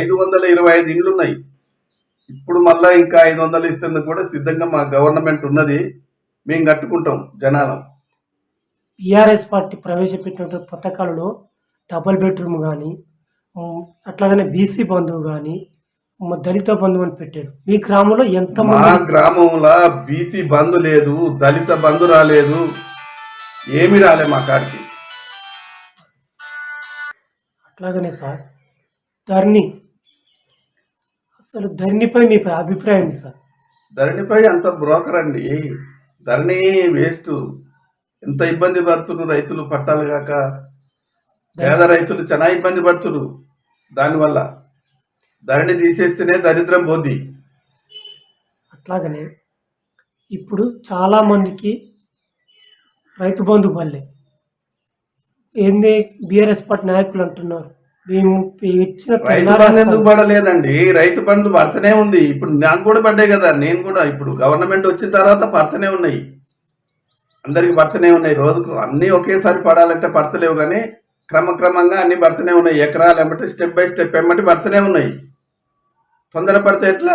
ఐదు వందల ఇరవై ఐదు ఇండ్లు ఉన్నాయి ఇప్పుడు మళ్ళా ఇంకా ఐదు వందలు ఇస్తేందుకు కూడా సిద్ధంగా మా గవర్నమెంట్ ఉన్నది. మేము కట్టుకుంటాం జనాలం. టీఆర్ఎస్ పార్టీ ప్రవేశపెట్టినటువంటి పథకాలలో డబుల్ బెడ్రూమ్ కానీ అట్లాగనే బీసీ బంధువు కానీ దళిత బంధువు అని పెట్టారు. మీ గ్రామంలో మా ఎంతమంది గ్రామంలో బీసీ బంధు లేదు దళిత బంధు రాలేదు. ఏమి రాలే మా కాడికి. అట్లాగనే సార్ ధరణి అసలు ధరణిపై మీ అభిప్రాయం సార్? ధరణిపై అంత బ్రోకర్ అండి ధరణి వేస్ట్. ఎంత ఇబ్బంది పడుతున్నారు రైతులు పట్టాలు కాక పేద రైతులు చాలా ఇబ్బంది పడుతున్నారు దానివల్ల. ధరణి తీసేస్తేనే దరిద్రం పోద్ది. అట్లాగనే ఇప్పుడు చాలామందికి రైతు బంధు పల్లె. ఏంది బీఆర్ఎస్ పార్టీ నాయకులు అంటున్నారు. రైతు బంధు ఎందుకు పడలేదండి? రైతు బంధు పడతనే ఉంది. ఇప్పుడు నాకు కూడా పడ్డాయి కదా. నేను కూడా ఇప్పుడు గవర్నమెంట్ వచ్చిన తర్వాత పడతనే ఉన్నాయి. అందరికి పడతనే ఉన్నాయి. రోజుకు అన్నీ ఒకేసారి పడాలంటే పడతలేవు కానీ క్రమక్రమంగా అన్ని పడతనే ఉన్నాయి. ఎకరాలు ఎమ్మటి స్టెప్ బై స్టెప్ ఎమ్మటి పడతనే ఉన్నాయి. తొందర పడితే ఎట్లా?